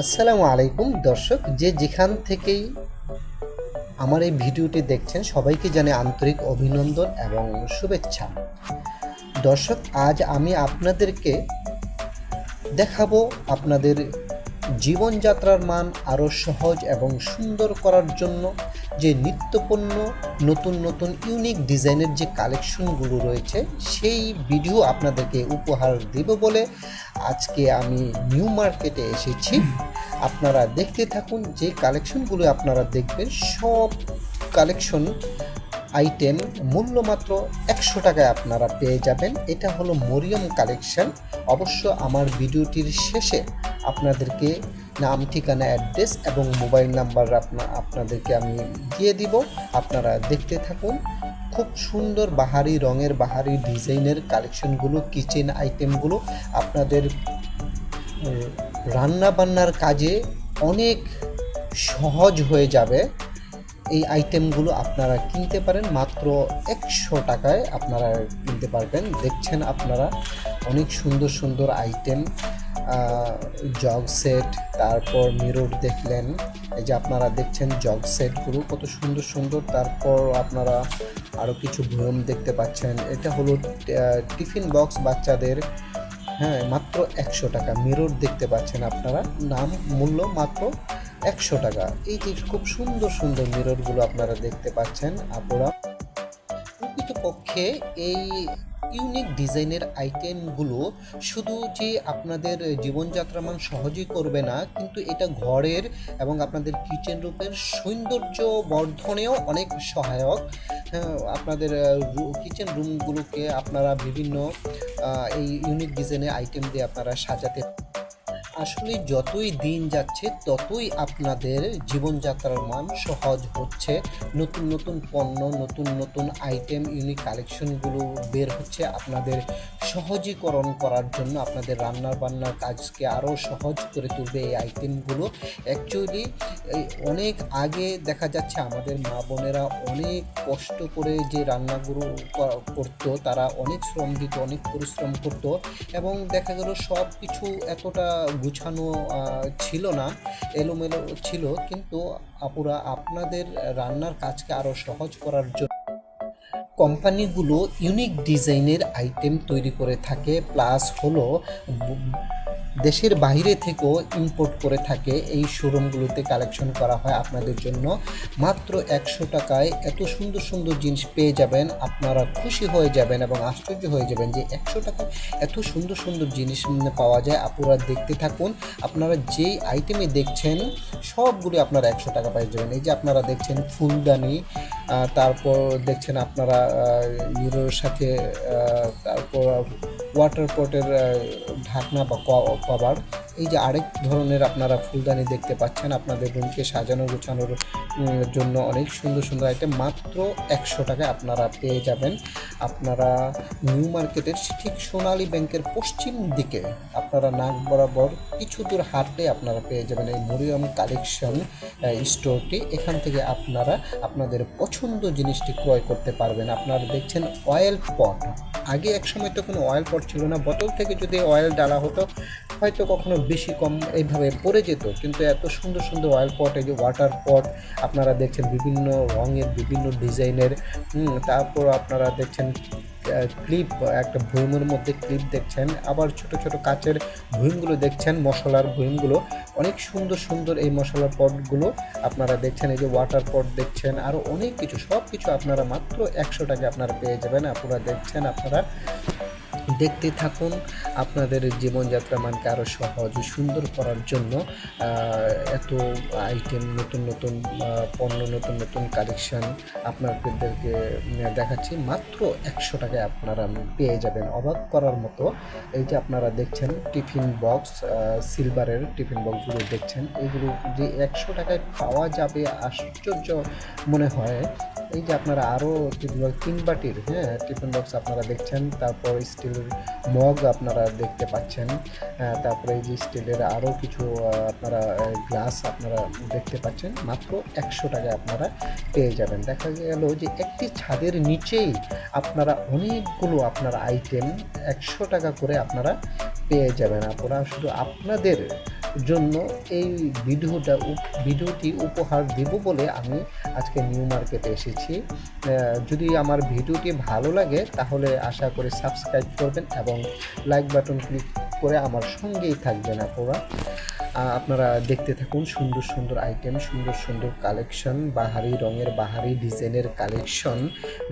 আসসালামু আলাইকুম দর্শক, যে যেখান থেকেই আমার এই ভিডিওটি দেখছেন, সবাইকে জানে আন্তরিক অভিনন্দন এবং শুভেচ্ছা। দর্শক, আজ আমি আপনাদেরকে দেখাবো আপনাদের জীবনযাত্রার মান আরও সহজ এবং সুন্দর করার জন্য যে নিত্যপণ্য, নতুন নতুন ইউনিক ডিজাইনের যে কালেকশনগুলো রয়েছে, সেই ভিডিও আপনাদেরকে উপহার দেব বলে আজকে আমি নিউ মার্কেটে এসেছি। আপনারা দেখতে থাকুন যে কালেকশনগুলো আপনারা দেখবেন। সব কালেকশন আইটেম মূল্য মাত্র একশো টাকায় আপনারা পেয়ে যাবেন। এটা হলো মরিয়ম কালেকশন। অবশ্য আমার ভিডিওটির শেষে আপনাদেরকে নাম, ঠিকানা, অ্যাড্রেস এবং মোবাইল নাম্বার আপনা, আপনাদেরকে আমি দিয়ে দিব। আপনারা দেখতে থাকুন, খুব সুন্দর বাহারি রঙের, বাহারি ডিজাইনের কালেকশনগুলো, কিচেন আইটেমগুলো আপনাদের রান্না বান্নার কাজে অনেক সহজ হয়ে যাবে। এই আইটেমগুলো আপনারা কিনতে পারেন, মাত্র একশো টাকায় আপনারা কিনতে পারবেন। দেখছেন আপনারা, অনেক সুন্দর সুন্দর আইটেম জগ সেট, তারপর মিরর দেখলেন। এই যে আপনারা দেখছেন জগ সেটগুলো কত সুন্দর সুন্দর। তারপর আপনারা আরও কিছু ভয়ম দেখতে পাচ্ছেন। এটা হলো টিফিন বক্স বাচ্চাদের। হ্যাঁ মাত্র একশো টাকা। মিরর দেখতে পাচ্ছেন আপনারা। নাম, মূল্য মাত্র একশো টাকা। এই যে খুব সুন্দর সুন্দর মিররগুলো আপনারা দেখতে পাচ্ছেন আপনারা প্রকৃতপক্ষে এই ইউনিক ডিজাইনের আইটেমগুলো শুধু যে আপনাদের জীবনযাত্রা মান সহজেই করবে না কিন্তু এটা ঘরের এবং আপনাদের কিচেন রুমের সৌন্দর্য বর্ধনেও অনেক সহায়ক। হ্যাঁ, আপনাদের কিচেন রুমগুলোকে আপনারা বিভিন্ন এই ইউনিক ডিজাইনের আইটেম দিয়ে আপনারা সাজাতে আসলে যতই দিন যাচ্ছে, ততই আপনাদের জীবনযাত্রার মান সহজ হচ্ছে। নতুন নতুন পণ্য, নতুন নতুন আইটেম ইউনিক কালেকশনগুলো বের হচ্ছে আপনাদের সহজীকরণ করার জন্য। আপনাদের রান্নার বান্নার কাজকে আরও সহজ করে তুলবে এই আইটেমগুলো অ্যাকচুয়ালি অনেক আগে দেখা যাচ্ছে আমাদের মা বোনেরা অনেক কষ্ট করে যে রান্নাগুলো করতো, তারা অনেক শ্রম দিত, অনেক পরিশ্রম করতো এবং দেখা গেল সব কিছু এতটা গুছানো ছিল না, এলোমেলো ছিল, কিন্তু আপুরা আপনাদের রান্নার কাজকে আরও সহজ করার জন্য কোম্পানিগুলো ইউনিক ডিজাইনের আইটেম তৈরি করে থাকে। প্লাস হলো দেশের বাইরে থেকেও ইম্পোর্ট করে থাকে। এই শোরুমগুলোতে কালেকশন করা হয় আপনাদের জন্য। মাত্র একশো টাকায় এত সুন্দর সুন্দর জিনিস পেয়ে যাবেন। আপনারা খুশি হয়ে যাবেন এবং আশ্চর্য হয়ে যাবেন যে একশো টাকায় এত সুন্দর সুন্দর জিনিস পাওয়া যায়। আপনারা দেখতে থাকুন। আপনারা যেই আইটেমে দেখছেন, সবগুলি আপনারা একশো টাকা পেয়ে যাবেন। এই যে আপনারা দেখছেন ফুলদানি তারপর দেখছেন আপনারা মিরোর সাথে তারপর ওয়াটার পটের ঢাকনা বা কভার। এই যে আরেক ধরনের আপনারা ফুলদানি দেখতে পাচ্ছেন, আপনাদের রুমকে সাজানো, গোছানোর জন্য অনেক সুন্দর সুন্দর আইটেম মাত্র একশো টাকায় আপনারা পেয়ে যাবেন। আপনারা নিউ মার্কেটের ঠিক সোনালী ব্যাংকের পশ্চিম দিকে আপনারা নাক বরাবর কিছু দূর হাঁটলে আপনারা পেয়ে যাবেন এই মরিয়ম কালেকশন স্টোরটি এখান থেকে আপনারা আপনাদের পছন্দ জিনিসটি ক্রয় করতে পারবেন। আপনারা দেখছেন অয়েল পট আগে এক সময় তো কোনো অয়েল পট ছিল না, বোতল থেকে যদি অয়েল ডালা হতো, হয়তো কখনো বেশি কম এইভাবে পড়ে যেত। কিন্তু এত সুন্দর সুন্দর অয়েল পট এই যে ওয়াটার পট আপনারা দেখছেন বিভিন্ন রঙের বিভিন্ন ডিজাইনের তারপর আপনারা দেখছেন ক্লিপ একটা ভুইমের মধ্যে ক্লিপ দেখছেন, আবার ছোট ছোট কাচের ভুইমগুলো দেখছেন, মশলার ভুইমগুলো অনেক সুন্দর সুন্দর এই মশলার পটগুলো আপনারা দেখছেন, এই যে ওয়াটার পট দেখছেন আরও অনেক কিছু সব কিছু আপনারা মাত্র একশো টাকা আপনারা পেয়ে যাবেন। আপনারা দেখছেন, আপনারা দেখতে থাকুন। আপনাদের জীবনযাত্রা মানকে আরও সহজ সুন্দর করার জন্য এত আইটেম নতুন নতুন পণ্য, নতুন নতুন কালেকশন আপনাদেরকে দেখাচ্ছি। মাত্র একশো টাকায় আপনারা পেয়ে যাবেন। অবাক করার মতো এই যে আপনারা দেখছেন টিফিন বক্স সিলভারের টিফিন বক্সগুলো দেখছেন। এগুলো যে একশো টাকায় পাওয়া যাবে, আশ্চর্য মনে হয়। এই যে আপনারা আরও টিফিন বক্স, তিন বাটির হ্যাঁ টিফিন বক্স আপনারা দেখছেন, তারপর স্টিলের মগ আপনারা দেখতে পাচ্ছেন তারপরে এই যে স্টিলের আরও কিছু আপনারা গ্লাস আপনারা দেখতে পাচ্ছেন, মাত্র একশো টাকায় আপনারা পেয়ে যাবেন। দেখা গেল যে একটি ছাদের নিচেই আপনারা অনেকগুলো আপনার আইটেম একশো টাকা করে আপনারা পেয়ে যাবেন। আপনারা শুধু আপনাদের জন্য এই ভিডিওটা ভিডিওটি উপহার দেব বলে আমি আজকে নিউ মার্কেটে এসেছি। যদি আমার ভিডিওটি ভালো লাগে তাহলে আশা করি সাবস্ক্রাইব করবেন এবং লাইক বাটন ক্লিক করে আমার সঙ্গেই থাকবেন আপনারা। আপনারা দেখতে থাকুন সুন্দর সুন্দর আইটেম সুন্দর সুন্দর কালেকশন বাহারি রঙের বাহারি ডিজাইনের কালেকশন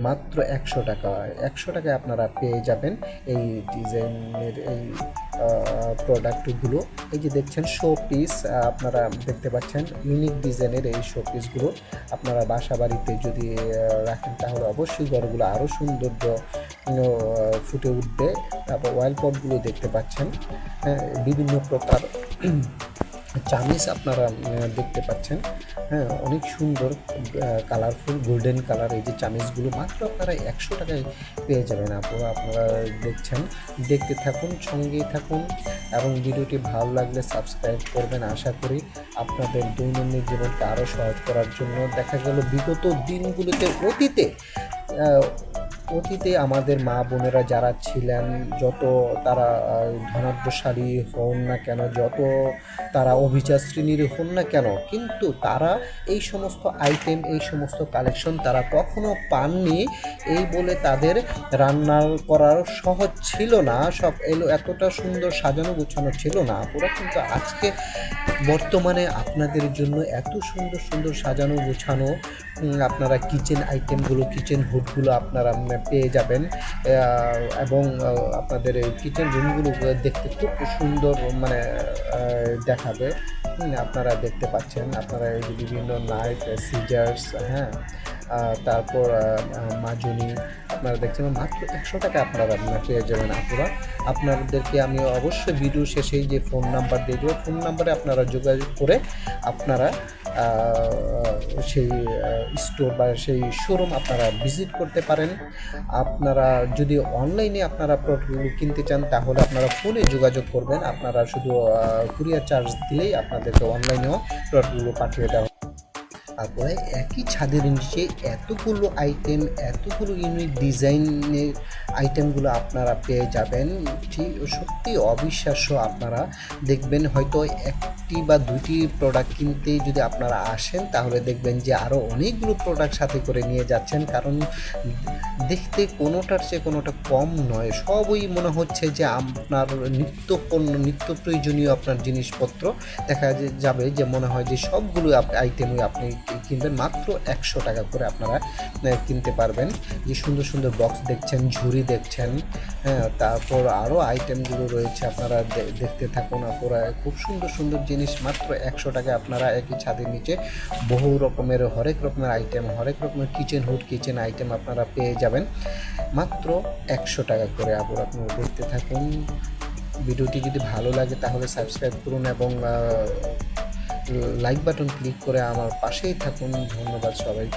মাত্র একশো টাকা। একশো টাকায় আপনারা পেয়ে যাবেন এই ডিজাইনের এই প্রোডাক্টগুলো এই যে দেখছেন শো পিস আপনারা দেখতে পাচ্ছেন ইউনিক ডিজাইনের এই শো পিসগুলো আপনারা বাসা বাড়িতে যদি রাখেন তাহলে অবশ্যই ঘরগুলো আরও সৌন্দর্য ফুটে উঠবে। তারপর ওয়াইল পটগুলো দেখতে পাচ্ছেন। হ্যাঁ, বিভিন্ন প্রকার চামিজ আপনারা দেখতে পাচ্ছেন। হ্যাঁ অনেক সুন্দর কালারফুল গোল্ডেন কালার এই যে চামিজগুলো মাত্র আপনারা একশো টাকায় পেয়ে যাবেন আপনারা আপনারা দেখছেন। দেখতে থাকুন, সঙ্গেই থাকুন এবং ভিডিওটি ভালো লাগলে সাবস্ক্রাইব করবেন। আশা করি আপনাদের দৈনন্দিন জীবনকে আরও সহজ করার জন্য দেখা গেল বিগত দিনগুলোতে অতীতে অতীতে আমাদের মা বোনেরা যারা ছিলেন, যত তারা ধনাঢ্যশালী হন না কেন, যত তারা অভিজাত শ্রেণির হন না কেন, কিন্তু তারা এই সমস্ত আইটেম এই সমস্ত কালেকশন তারা কখনো পাননি। এই বলে তাদের রান্না করার সহজ ছিল না, সব এলো, এতটা সুন্দর সাজানো গোছানো ছিল না। পুরো কিন্তু আজকে বর্তমানে আপনাদের জন্য এত সুন্দর সুন্দর সাজানো গোছানো আপনারা কিচেন আইটেমগুলো কিচেন হুডগুলো আপনারা পেয়ে যাবেন। এবং আপনাদের কিচেন রুমগুলো দেখতে খুব সুন্দর মানে দেখাবে। আপনারা দেখতে পাচ্ছেন, আপনারা এই যে বিভিন্ন নাইফ সিজার্স হ্যাঁ তারপর মাজনি আপনারা দেখছেন মাত্র একশো টাকা আপনারা আপনারা পেয়ে যাবেন আপনারা আপনাদেরকে আমি অবশ্যই ভিডিও শেষেই যে ফোন নাম্বার দিয়ে দেবো ফোন নাম্বারে আপনারা যোগাযোগ করে আপনারা সেই স্টোর বা সেই শোরুম আপনারা ভিজিট করতে পারেন। আপনারা যদি অনলাইনে আপনারা প্রোডাক্টগুলো কিনতে চান, তাহলে আপনারা ফোনে যোগাযোগ করবেন। আপনারা শুধু কুরিয়ার চার্জ দিলেই আপনাদেরকে অনলাইনেও প্রোডাক্টগুলো পাঠিয়ে দেওয়া তারপরে একই ছাদের নিচে এতগুলো আইটেম এতগুলো ইউনিক ডিজাইনের আইটেমগুলো আপনারা পেয়ে যাবেন। ঠিক সত্যি অবিশ্বাস্য আপনারা দেখবেন। হয়তো একটি বা দুটি প্রোডাক্ট কিনতেই যদি আপনারা আসেন, তাহলে দেখবেন যে আরও অনেকগুলো প্রোডাক্ট সাথে করে নিয়ে যাচ্ছেন। কারণ দেখতে কোনোটার চেয়ে কোনোটা কম নয়। সবই মনে হচ্ছে যে আপনার নিত্য পণ্য, নিত্য প্রয়োজনীয় আপনার জিনিসপত্র। দেখা যাবে যে মনে হয় যে সবগুলো আইটেমই আপনি কিনবেন। মাত্র একশো টাকা করে আপনারা কিনতে পারবেন। যে সুন্দর সুন্দর বক্স দেখছেন, ঝুড়ি দেখছেন হ্যাঁ তারপর আরও আইটেমগুলো রয়েছে। আপনারা দেখতে থাকুন, আপনারা খুব সুন্দর সুন্দর জিনিস মাত্র একশো টাকা আপনারা একই ছাদের নিচে বহু রকমের, হরেক রকমের আইটেম হরেক রকমের কিচেন হুড কিচেন আইটেম আপনারা পেয়ে যাবেন। মাত্র একশো টাকা করে আবার আপনারা দেখতে থাকুন। ভিডিওটি যদি ভালো লাগে তাহলে সাবস্ক্রাইব করুন এবং লাইক বাটন ক্লিক করে আমার পাশেই থাকুন। ধন্যবাদ সবাই